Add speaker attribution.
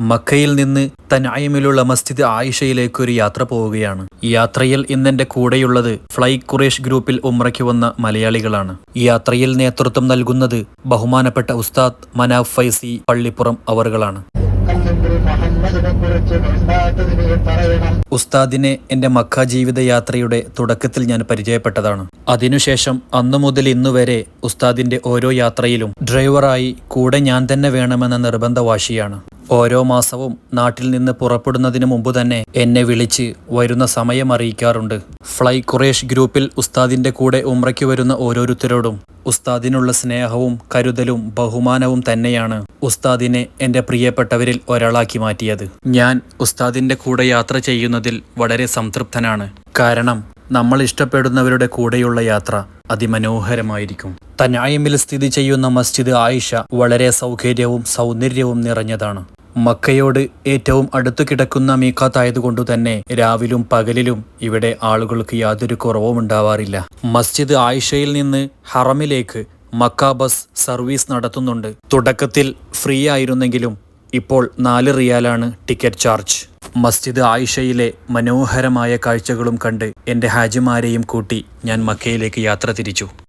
Speaker 1: മക്കയിൽ നിന്ന് തനായമിലുള്ള മസ്ജിദ് ആയിഷയിലേക്ക് ഒരു യാത്ര പോവുകയാണ്. യാത്രയിൽ ഇന്നെന്റെ കൂടെയുള്ളത് ഫ്ലൈ ഖുറേഷ് ഗ്രൂപ്പിൽ ഉമ്രയ്ക്ക് വന്ന മലയാളികളാണ്. യാത്രയിൽ നേതൃത്വം നൽകുന്നത് ബഹുമാനപ്പെട്ട ഉസ്താദ് മനാഫ് ഫൈസി പള്ളിപ്പുറം അവറുകളാണ് ഉസ്താദിനെ എന്റെ മക്ക ജീവിതയാത്രയുടെ തുടക്കത്തിൽ ഞാൻ പരിചയപ്പെട്ടതാണ്. അതിനുശേഷം അന്നു മുതൽ ഇന്നുവരെ ഉസ്താദിന്റെ ഓരോ യാത്രയിലും ഡ്രൈവറായി കൂടെ ഞാൻ തന്നെ വേണമെന്ന നിർബന്ധ വാശിയാണ് ഓരോ മാസവും നാട്ടിൽ നിന്ന് പുറപ്പെടുന്നതിന് മുമ്പ് തന്നെ എന്നെ വിളിച്ച് വരുന്ന സമയം അറിയിക്കാറുണ്ട്. ഫ്ലൈ കുറേഷ് ഗ്രൂപ്പിൽ ഉസ്താദിന്റെ കൂടെ ഉമ്രയ്ക്ക് വരുന്ന ഓരോരുത്തരോടും ഉസ്താദിനുള്ള സ്നേഹവും കരുതലും ബഹുമാനവും തന്നെയാണ് ഉസ്താദിനെ എന്റെ പ്രിയപ്പെട്ടവരിൽ ഒരാളാക്കി മാറ്റിയത്. ഞാൻ ഉസ്താദിന്റെ കൂടെ യാത്ര ചെയ്യുന്നതിൽ വളരെ സംതൃപ്തനാണ്. കാരണം നമ്മൾ ഇഷ്ടപ്പെടുന്നവരുടെ കൂടെയുള്ള യാത്ര അതിമനോഹരമായിരിക്കും. തനായമിൽ സ്ഥിതി ചെയ്യുന്ന മസ്ജിദ് ആയിഷ വളരെ സൗകര്യവും സൗന്ദര്യവും നിറഞ്ഞതാണ്. മക്കയോട് ഏറ്റവും അടുത്തു കിടക്കുന്ന മീക്കാത്തായതുകൊണ്ടു തന്നെ രാവിലും പകലിലും ഇവിടെ ആളുകൾക്ക് യാതൊരു കുറവും ഉണ്ടാവാറില്ല. മസ്ജിദ് ആയിഷയിൽ നിന്ന് ഹറമിലേക്ക് മക്ക ബസ് സർവീസ് നടത്തുന്നുണ്ട്. തുടക്കത്തിൽ ഫ്രീ ആയിരുന്നെങ്കിലും ഇപ്പോൾ നാല് റിയാലാണ് ടിക്കറ്റ് ചാർജ്. മസ്ജിദ് ആയിഷയിലെ മനോഹരമായ കാഴ്ചകളും കണ്ട് എന്റെ ഹാജിമാരെയും കൂട്ടി ഞാൻ മക്കയിലേക്ക് യാത്ര തിരിച്ചു.